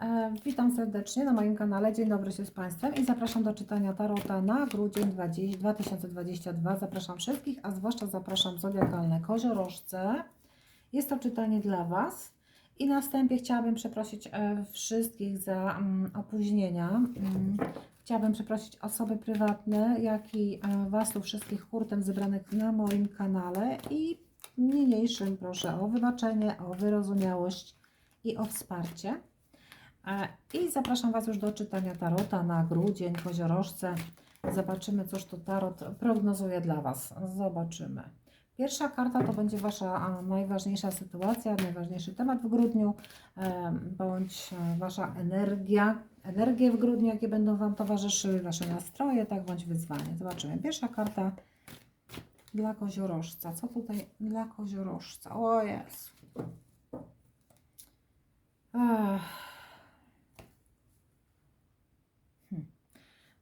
E, Witam serdecznie na moim kanale. Dzień dobry się z Państwem i zapraszam do czytania Tarota na grudzień 20 2022. Zapraszam wszystkich, a zwłaszcza zapraszam zodiakalne koziorożce. Jest to czytanie dla Was. I na wstępie chciałabym przeprosić e, wszystkich za mm, opóźnienia. Mm, Chciałabym przeprosić osoby prywatne, jak i e, Was tu wszystkich hurtem zebranych na moim kanale i niniejszym proszę o wybaczenie, o wyrozumiałość i o wsparcie. E, I zapraszam Was już do czytania tarota na grudzień, koziorożce. Zobaczymy, cóż to tarot prognozuje dla Was. Zobaczymy. Pierwsza karta to będzie Wasza najważniejsza sytuacja, najważniejszy temat w grudniu, e, bądź e, Wasza energia, energie w grudniu, jakie będą Wam towarzyszyły, Wasze nastroje, tak bądź wyzwanie. Zobaczymy. Pierwsza karta dla koziorożca. Co tutaj dla koziorożca? O jest. Ech.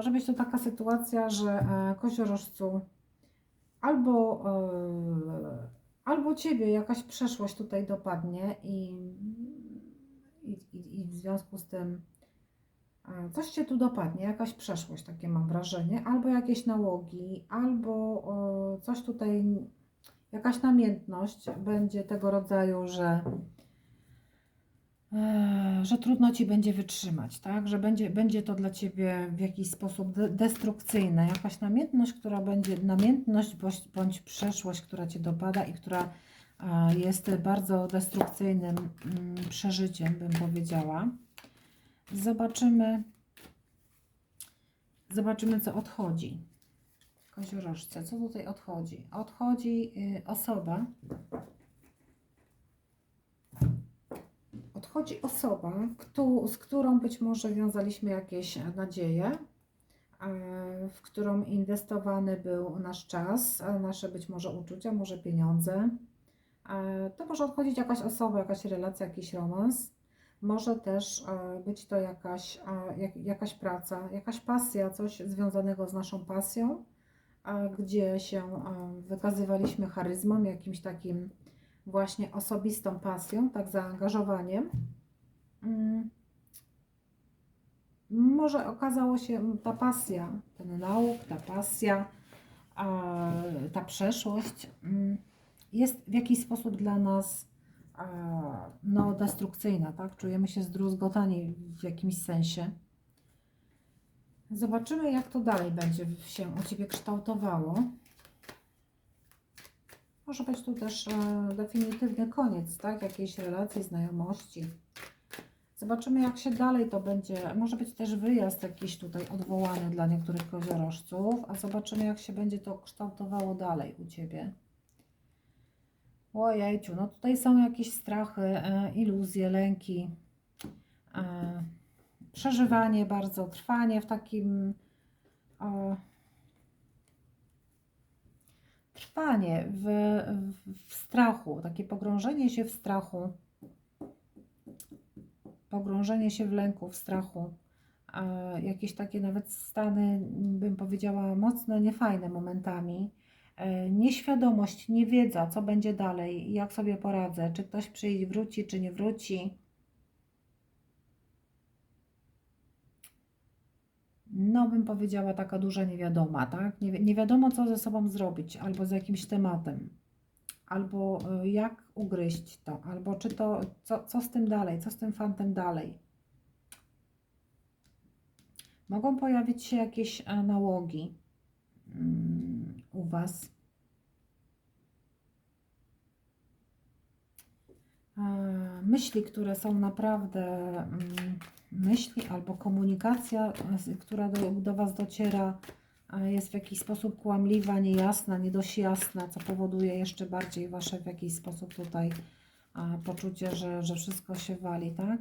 Może być to taka sytuacja, że e, koziorożcu albo, e, albo ciebie jakaś przeszłość tutaj dopadnie i, i, i, w związku z tym e, coś cię tu dopadnie, jakaś przeszłość, takie mam wrażenie, albo jakieś nałogi, albo coś tutaj, jakaś namiętność będzie tego rodzaju, że że trudno ci będzie wytrzymać, tak? Że będzie, będzie to dla ciebie w jakiś sposób de- destrukcyjne, jakaś namiętność, która będzie, namiętność bądź, przeszłość, która cię dopada i która jest bardzo destrukcyjnym mm, przeżyciem, bym powiedziała. Zobaczymy, zobaczymy, co odchodzi. Koziorożce, co tutaj odchodzi? Odchodzi y, osoba, odchodzi osoba, któ- z którą być może wiązaliśmy jakieś nadzieje, e, w którą inwestowany był nasz czas, e, nasze być może uczucia, może pieniądze. E, To może odchodzić jakaś osoba, jakaś relacja, jakiś romans. Może też być to jakaś, jak, jakaś praca, jakaś pasja, coś związanego z naszą pasją, gdzie się wykazywaliśmy charyzmą, jakimś takim właśnie osobistą pasją, tak zaangażowaniem. Mm. Może okazało się ta pasja, ten nauk, ta pasja, ta przeszłość mm, jest w jakiś sposób dla nas no, destrukcyjna, tak? Czujemy się zdruzgotani w jakimś sensie. Zobaczymy, jak to dalej będzie się u Ciebie kształtowało. Może być tu też e, definitywny koniec, tak? Jakiejś relacji, znajomości. Zobaczymy, jak się dalej to będzie. Może być też wyjazd jakiś tutaj odwołany dla niektórych koziorożców, a zobaczymy, jak się będzie to kształtowało dalej u Ciebie. Ojejciu, no tutaj są jakieś strachy, e, iluzje, lęki, e, przeżywanie bardzo, trwanie w takim... Trwanie w, w, strachu, takie pogrążenie się w strachu, pogrążenie się w lęku, w strachu, jakieś takie nawet stany, bym powiedziała, mocno niefajne momentami. E, Nieświadomość, niewiedza, co będzie dalej, jak sobie poradzę, czy ktoś przyjdzie, wróci, czy nie wróci. No bym powiedziała, taka duża niewiadoma, tak? Nie, nie wiadomo, co ze sobą zrobić, albo z jakimś tematem, albo y, jak ugryźć to, albo czy to, co, co z tym dalej, co z tym fantem dalej. Mogą pojawić się jakieś nałogi mm, u Was. E, Myśli, które są naprawdę mm, myśli albo komunikacja, która do, do Was dociera, jest w jakiś sposób kłamliwa, niejasna, nie dość jasna, co powoduje jeszcze bardziej Wasze w jakiś sposób tutaj poczucie, że, że wszystko się wali, tak?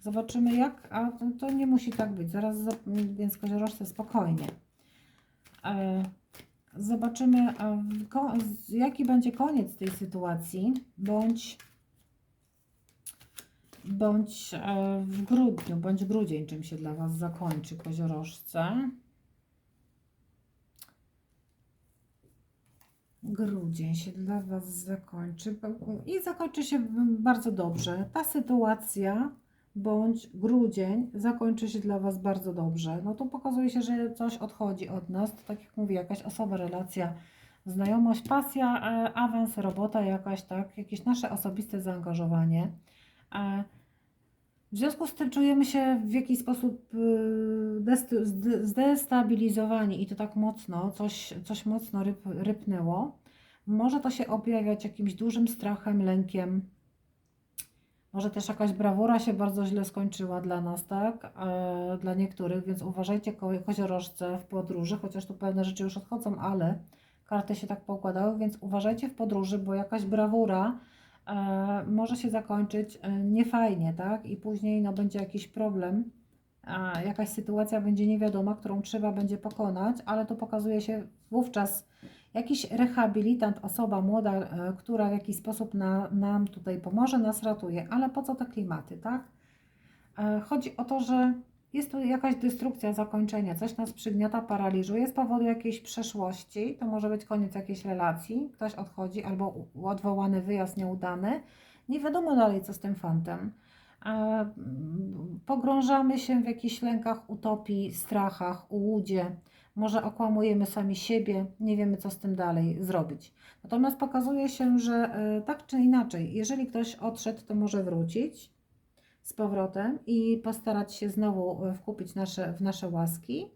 Zobaczymy jak, a to, to nie musi tak być, zaraz, za- więc koziorożce spokojnie. E, Zobaczymy, jaki będzie koniec tej sytuacji, bądź bądź e, w grudniu, bądź grudzień, czym się dla Was zakończy koziorożce. Grudzień się dla Was zakończy i zakończy się bardzo dobrze. Ta sytuacja bądź grudzień zakończy się dla Was bardzo dobrze. No tu pokazuje się, że coś odchodzi od nas. To tak jak mówię, jakaś osoba, relacja, znajomość, pasja, e, awans, robota jakaś, tak? Jakieś nasze osobiste zaangażowanie. E, w związku z tym czujemy się w jakiś sposób y, dest- zde- zdestabilizowani i to tak mocno, coś, coś mocno ryp, rypnęło. Może to się objawiać jakimś dużym strachem, lękiem. Może też jakaś brawura się bardzo źle skończyła dla nas, tak? E, dla niektórych, więc uważajcie ko koziorożce w podróży, chociaż tu pewne rzeczy już odchodzą, ale karty się tak poukładały, więc uważajcie w podróży, bo jakaś brawura może się zakończyć e, niefajnie, tak? I później no, będzie jakiś problem, jakaś sytuacja będzie niewiadoma, którą trzeba będzie pokonać, ale to pokazuje się wówczas jakiś rehabilitant, osoba młoda, e, która w jakiś sposób na, nam tutaj pomoże, nas ratuje. Ale po co te klimaty, tak? E, Chodzi o to, że jest tu jakaś destrukcja, zakończenie, coś nas przygniata, paraliżuje z powodu jakiejś przeszłości. To może być koniec jakiejś relacji, ktoś odchodzi albo odwołany wyjazd nieudany. Nie wiadomo dalej, co z tym fantem. Mm, Pogrążamy się w jakichś lękach, utopii, strachach, ułudzie. Może okłamujemy sami siebie, nie wiemy, co z tym dalej zrobić. Natomiast pokazuje się, że e, tak czy inaczej, jeżeli ktoś odszedł, to może wrócić z powrotem i postarać się znowu e, wkupić nasze, w nasze łaski,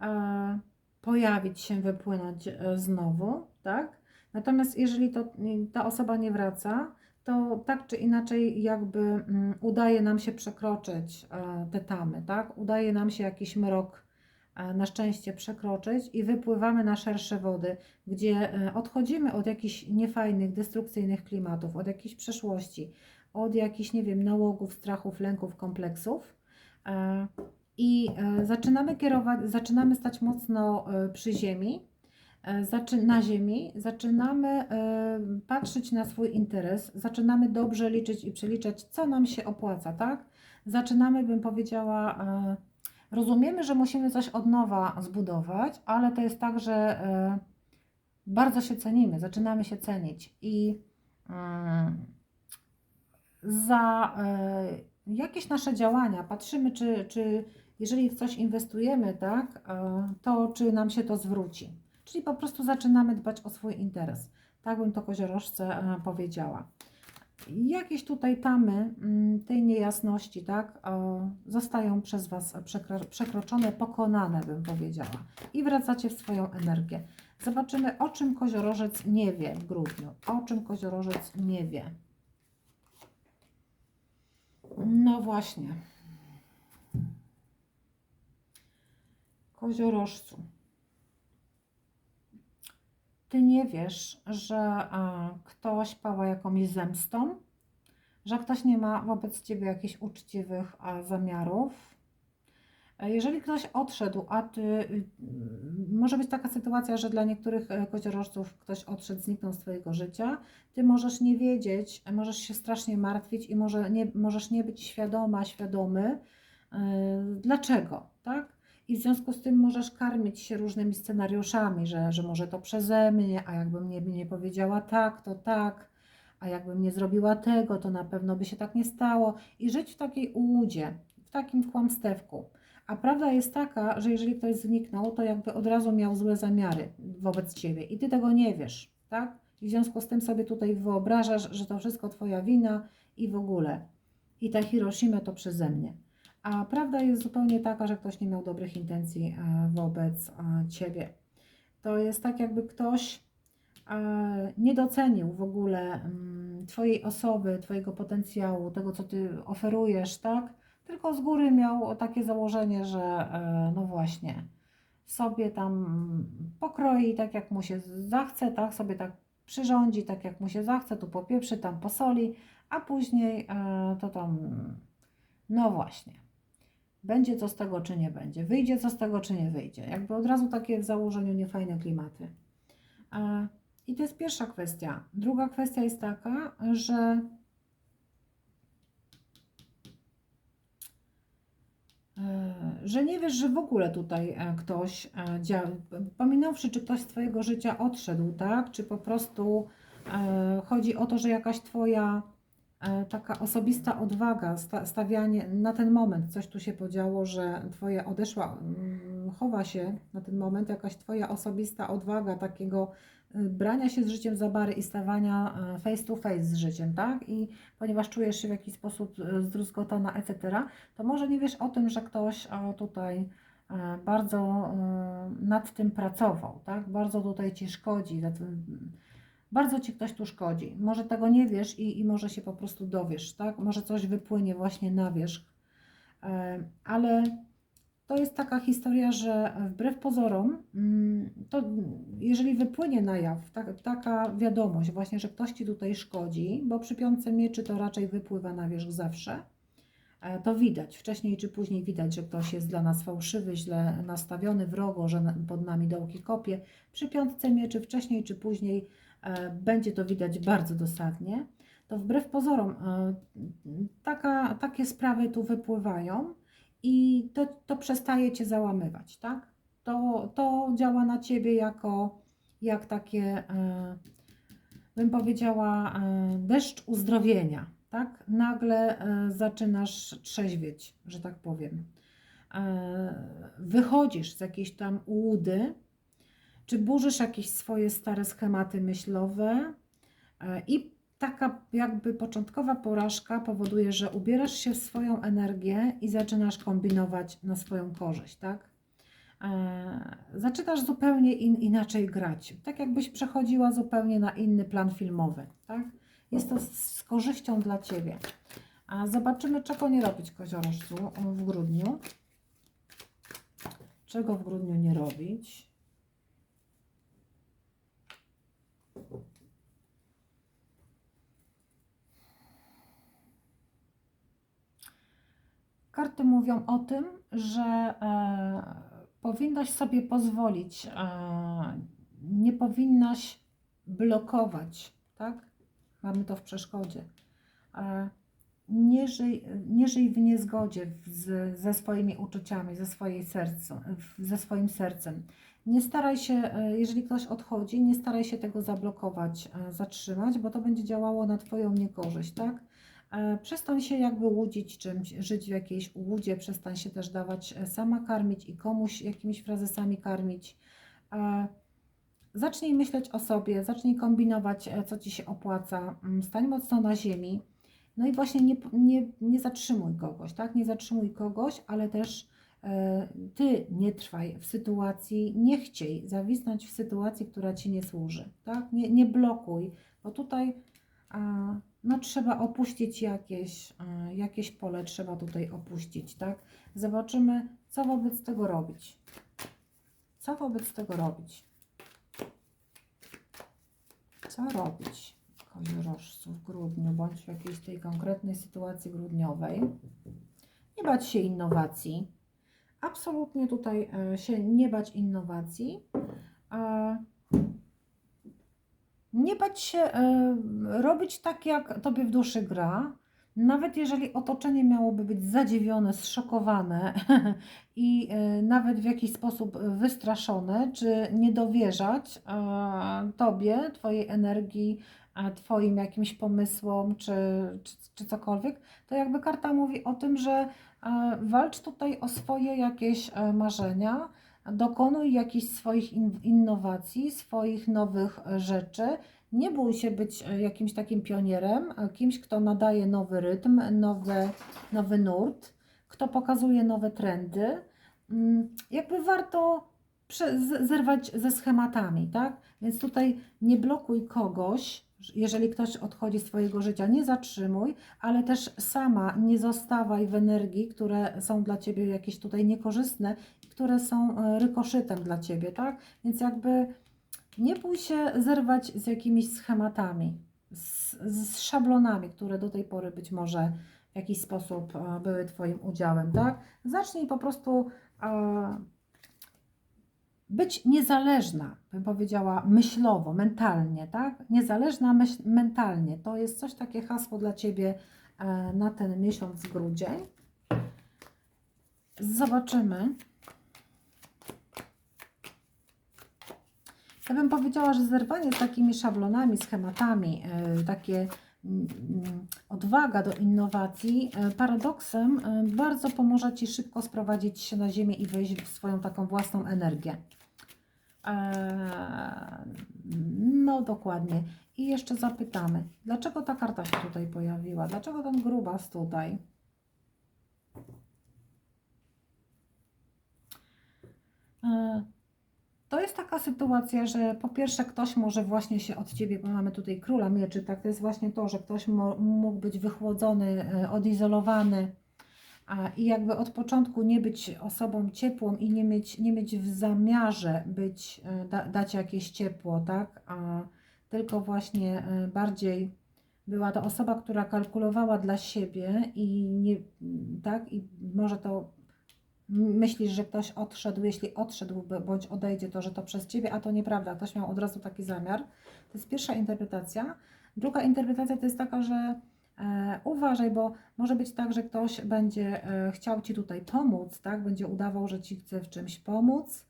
e, pojawić się, wypłynąć e, znowu, tak? Natomiast jeżeli to, ta osoba nie wraca, to tak czy inaczej jakby mm, udaje nam się przekroczyć e, te tamy, tak? Udaje nam się jakiś mrok e, na szczęście przekroczyć i wypływamy na szersze wody, gdzie e, odchodzimy od jakichś niefajnych, destrukcyjnych klimatów, od jakiejś przeszłości, od jakichś, nie wiem, nałogów, strachów, lęków, kompleksów. e, I e, zaczynamy kierować, zaczynamy stać mocno e, przy ziemi, na ziemi, zaczynamy patrzeć na swój interes, zaczynamy dobrze liczyć i przeliczać, co nam się opłaca, tak? Zaczynamy, bym powiedziała, rozumiemy, że musimy coś od nowa zbudować, ale to jest tak, że bardzo się cenimy, zaczynamy się cenić i mm, za e, jakieś nasze działania patrzymy, czy, czy jeżeli w coś inwestujemy, tak, e, to czy nam się to zwróci. Czyli po prostu zaczynamy dbać o swój interes. Tak bym to koziorożce e, powiedziała. Jakieś tutaj tamy mm, tej niejasności, tak, zostają przez Was przekro- przekroczone, pokonane, bym powiedziała. I wracacie w swoją energię. Zobaczymy, o czym koziorożec nie wie w grudniu. O czym koziorożec nie wie. No właśnie. Koziorożcu. Ty nie wiesz, że e, ktoś pała jakąś zemstą, że ktoś nie ma wobec ciebie jakichś uczciwych e, zamiarów. E, Jeżeli ktoś odszedł, a ty, y, może być taka sytuacja, że dla niektórych e, koziorożców ktoś odszedł, zniknął z twojego życia, ty możesz nie wiedzieć, możesz się strasznie martwić i może nie, możesz nie być świadoma, świadomy, dlaczego, tak? I w związku z tym możesz karmić się różnymi scenariuszami, że, że może to przeze mnie, a jakbym nie, nie powiedziała tak, to tak, a jakbym nie zrobiła tego, to na pewno by się tak nie stało. I żyć w takiej ułudzie, w takim kłamstewku. A prawda jest taka, że jeżeli ktoś zniknął, to jakby od razu miał złe zamiary wobec ciebie i ty tego nie wiesz, tak? I w związku z tym sobie tutaj wyobrażasz, że to wszystko twoja wina i w ogóle. I ta Hiroshima to przeze mnie. A prawda jest zupełnie taka, że ktoś nie miał dobrych intencji e, wobec e, ciebie. To jest tak, jakby ktoś e, nie docenił w ogóle mm, Twojej osoby, Twojego potencjału, tego, co Ty oferujesz, tak? Tylko z góry miał takie założenie, że e, no właśnie, sobie tam pokroi tak, jak mu się zachce, tak? Sobie tak przyrządzi, tak jak mu się zachce, tu popieprzy, tam posoli, a później e, to tam, no właśnie, będzie co z tego, czy nie będzie, wyjdzie co z tego, czy nie wyjdzie. Jakby od razu takie w założeniu niefajne klimaty. E, I to jest pierwsza kwestia. Druga kwestia jest taka, że e, że nie wiesz, że w ogóle tutaj e, ktoś działa. Pominąwszy, czy ktoś z Twojego życia odszedł, tak? Czy po prostu e, chodzi o to, że jakaś Twoja e, taka osobista odwaga, sta, stawianie na ten moment, coś tu się podziało, że Twoja odeszła, mm, chowa się na ten moment jakaś Twoja osobista odwaga takiego brania się z życiem za bary i stawania e, face to face z życiem, tak? I ponieważ czujesz się w jakiś sposób e, zdruzgotana, etc., to może nie wiesz o tym, że ktoś e, tutaj bardzo nad tym pracował, tak? Bardzo tutaj Ci szkodzi, bardzo Ci ktoś tu szkodzi. Może tego nie wiesz i, i może się po prostu dowiesz, tak? Może coś wypłynie właśnie na wierzch. Ale to jest taka historia, że wbrew pozorom, mm, to jeżeli wypłynie na jaw ta, taka wiadomość właśnie, że ktoś Ci tutaj szkodzi, bo przy piątce mieczy to raczej wypływa na wierzch zawsze, e, to widać, wcześniej czy później widać, że ktoś jest dla nas fałszywy, źle nastawiony, wrogo, że pod nami dołki kopie. Przy piątce mieczy wcześniej czy później e, będzie to widać bardzo dosadnie. To wbrew pozorom e, taka, takie sprawy tu wypływają i to, to przestaje Cię załamywać, tak? To, to działa na Ciebie jako jak takie, e, bym powiedziała, e, deszcz uzdrowienia, tak? Nagle e, zaczynasz trzeźwieć, że tak powiem. Wychodzisz z jakiejś tam ułudy, czy burzysz jakieś swoje stare schematy myślowe i taka jakby początkowa porażka powoduje, że ubierasz się w swoją energię i zaczynasz kombinować na swoją korzyść, tak? E, Zaczynasz zupełnie in, inaczej grać, tak jakbyś przechodziła zupełnie na inny plan filmowy, tak? Jest to z, z korzyścią dla Ciebie. A zobaczymy, czego nie robić koziorożcu w grudniu. Czego w grudniu nie robić? Karty mówią o tym, że e, powinnaś sobie pozwolić, e, nie powinnaś blokować, tak? Mamy to w przeszkodzie. E, nie, żyj, nie żyj w niezgodzie z, ze swoimi uczuciami, ze, swojej sercu, ze swoim sercem. Nie staraj się, jeżeli ktoś odchodzi, nie staraj się tego zablokować, zatrzymać, bo to będzie działało na Twoją niekorzyść, tak? E, Przestań się jakby łudzić czymś, żyć w jakiejś ułudzie, przestań się też dawać e, sama karmić i komuś jakimiś frazesami karmić. E, Zacznij myśleć o sobie, zacznij kombinować, co Ci się opłaca, Mm, stań mocno na ziemi. No i właśnie nie, nie, nie zatrzymuj kogoś, tak? Nie zatrzymuj kogoś, ale też Ty nie trwaj w sytuacji, nie chciej zawisnąć w sytuacji, która Ci nie służy, tak? Nie, nie blokuj, bo tutaj no trzeba opuścić jakieś, e, jakieś pole, trzeba tutaj opuścić, tak? Zobaczymy, co wobec tego robić. Co wobec tego robić? Co robić koziorożcu w grudniu, bądź w jakiejś tej konkretnej sytuacji grudniowej? Nie bać się innowacji. Absolutnie tutaj e, się nie bać innowacji. Nie bać się e, robić tak, jak tobie w duszy gra. Nawet jeżeli otoczenie miałoby być zadziwione, zszokowane i e, nawet w jakiś sposób wystraszone, czy nie dowierzać e, tobie, twojej energii, twoim jakimś pomysłom, czy, czy, czy cokolwiek, to jakby karta mówi o tym, że walcz tutaj o swoje jakieś marzenia, dokonuj jakichś swoich in- innowacji, swoich nowych e, rzeczy. Nie bój się być e, jakimś takim pionierem, e, kimś, kto nadaje nowy rytm, nowy, nowy nurt, kto pokazuje nowe trendy. Mm, Jakby warto zerwać ze schematami, tak? Więc tutaj nie blokuj kogoś, jeżeli ktoś odchodzi z Twojego życia, nie zatrzymuj, ale też sama nie zostawaj w energii, które są dla Ciebie jakieś tutaj niekorzystne, które są e, rykoszytem dla Ciebie, tak? Więc jakby nie bój się zerwać z jakimiś schematami, z, z szablonami, które do tej pory być może w jakiś sposób e, były Twoim udziałem, tak? Zacznij po prostu e, być niezależna, bym powiedziała, myślowo, mentalnie, tak? Niezależna myśl, mentalnie. To jest coś takie hasło dla Ciebie e, na ten miesiąc grudzień. Zobaczymy. Ja bym powiedziała, że zerwanie z takimi szablonami, schematami, e, takie mm, odwaga do innowacji, e, paradoksem e, bardzo pomoże Ci szybko sprowadzić się na ziemię i wejść w swoją taką własną energię. No dokładnie. I jeszcze zapytamy, dlaczego ta karta się tutaj pojawiła? Dlaczego ten grubas tutaj? Jest taka sytuacja, że po pierwsze ktoś może właśnie się od Ciebie, bo mamy tutaj króla mieczy, tak? To jest właśnie to, że ktoś mógł być wychłodzony, e, odizolowany a, i jakby od początku nie być osobą ciepłą i nie mieć, nie mieć w zamiarze być, e, da, dać jakieś ciepło, tak? A, tylko właśnie e, bardziej była to osoba, która kalkulowała dla siebie i nie, tak? I może to myślisz, że ktoś odszedł, jeśli odszedł bądź odejdzie, to że to przez ciebie, a to nieprawda. Ktoś miał od razu taki zamiar. To jest pierwsza interpretacja. Druga interpretacja to jest taka, że e, uważaj, bo może być tak, że ktoś będzie e, chciał ci tutaj pomóc, tak? Będzie udawał, że ci chce w czymś pomóc.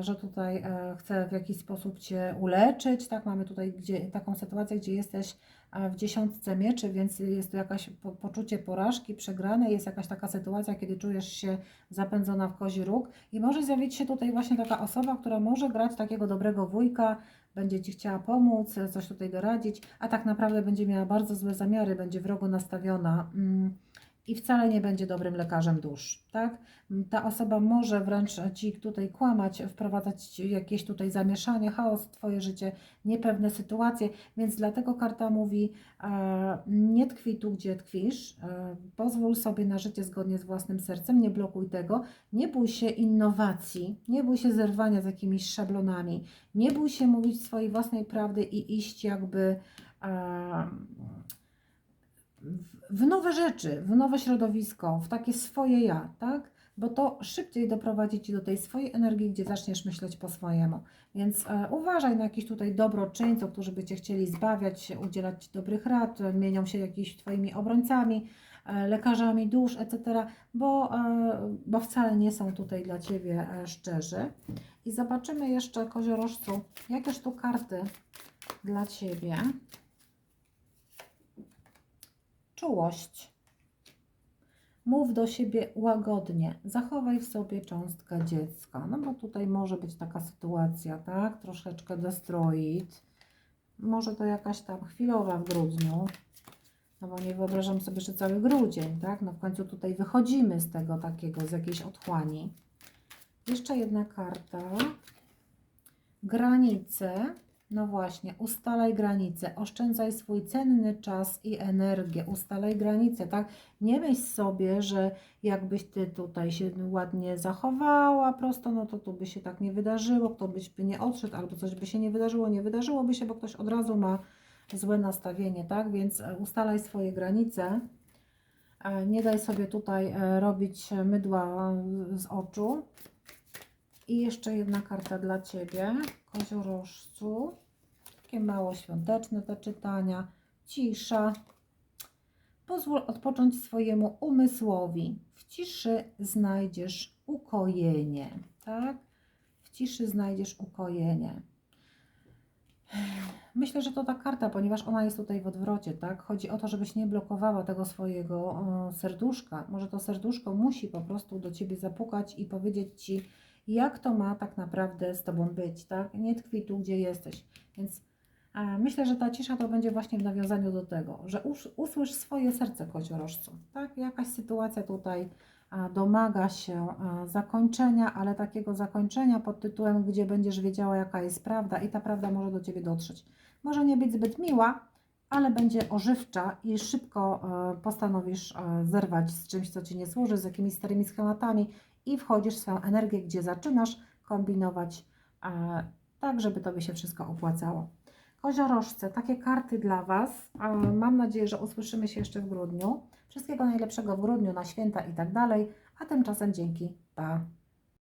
Że tutaj e, chce w jakiś sposób cię uleczyć, tak? Mamy tutaj gdzie, taką sytuację, gdzie jesteś w dziesiątce mieczy, więc jest tu jakaś po, poczucie porażki, przegranej, jest jakaś taka sytuacja, kiedy czujesz się zapędzona w kozi róg. I może zjawić się tutaj właśnie taka osoba, która może grać takiego dobrego wujka, będzie Ci chciała pomóc, coś tutaj doradzić, a tak naprawdę będzie miała bardzo złe zamiary, będzie wrogo nastawiona. Mm, i wcale nie będzie dobrym lekarzem dusz, tak? Ta osoba może wręcz Ci tutaj kłamać, wprowadzać jakieś tutaj zamieszanie, chaos w Twoje życie, niepewne sytuacje, więc dlatego karta mówi, e, nie tkwi tu, gdzie tkwisz, e, pozwól sobie na życie zgodnie z własnym sercem, nie blokuj tego, nie bój się innowacji, nie bój się zerwania z jakimiś szablonami, nie bój się mówić swojej własnej prawdy i iść jakby e, w- nowe rzeczy, w nowe środowisko, w takie swoje ja, tak? Bo to szybciej doprowadzi Ci do tej swojej energii, gdzie zaczniesz myśleć po swojemu. Więc e, uważaj na jakichś tutaj dobroczyńców, którzy by Cię chcieli zbawiać, udzielać Ci dobrych rad, mienią się jakimiś Twoimi obrońcami, e, lekarzami dusz, etc., bo, e, bo wcale nie są tutaj dla Ciebie e, szczerzy. I zobaczymy jeszcze, koziorożcu, jakież tu karty dla Ciebie. Czułość. Mów do siebie łagodnie. Zachowaj w sobie cząstkę dziecka. No bo tutaj może być taka sytuacja, tak? Troszeczkę destroid. Może to jakaś tam chwilowa w grudniu. No bo nie wyobrażam sobie, że cały grudzień, tak? No w końcu tutaj wychodzimy z tego takiego, z jakiejś otchłani. Jeszcze jedna karta. Granice. No właśnie, ustalaj granice, oszczędzaj swój cenny czas i energię, ustalaj granice, tak? Nie myśl sobie, że jakbyś ty tutaj się ładnie zachowała prosto, no to tu by się tak nie wydarzyło, kto byś by nie odszedł, albo coś by się nie wydarzyło, nie wydarzyłoby się, bo ktoś od razu ma złe nastawienie, tak? Więc e, ustalaj swoje granice. E, Nie daj sobie tutaj e, robić mydła z oczu. I jeszcze jedna karta dla Ciebie, koziorożcu. Takie mało świąteczne te czytania. Cisza. Pozwól odpocząć swojemu umysłowi. W ciszy znajdziesz ukojenie. Tak? W ciszy znajdziesz ukojenie. Myślę, że to ta karta, ponieważ ona jest tutaj w odwrocie, tak? Chodzi o to, żebyś nie blokowała tego swojego serduszka. Może to serduszko musi po prostu do Ciebie zapukać i powiedzieć Ci, jak to ma tak naprawdę z Tobą być, tak? Nie tkwi tu, gdzie jesteś. Więc e, myślę, że ta cisza to będzie właśnie w nawiązaniu do tego, że us, usłysz swoje serce koziorożcu, tak? Jakaś sytuacja tutaj a, domaga się a, zakończenia, ale takiego zakończenia pod tytułem, gdzie będziesz wiedziała, jaka jest prawda i ta prawda może do Ciebie dotrzeć. Może nie być zbyt miła, ale będzie ożywcza i szybko e, postanowisz e, zerwać z czymś, co Ci nie służy, z jakimiś starymi schematami i wchodzisz w swoją energię, gdzie zaczynasz kombinować tak, żeby Tobie się wszystko opłacało. Koziorożce, takie karty dla Was. Mam nadzieję, że usłyszymy się jeszcze w grudniu. Wszystkiego najlepszego w grudniu, na święta i tak dalej. A tymczasem dzięki. Pa!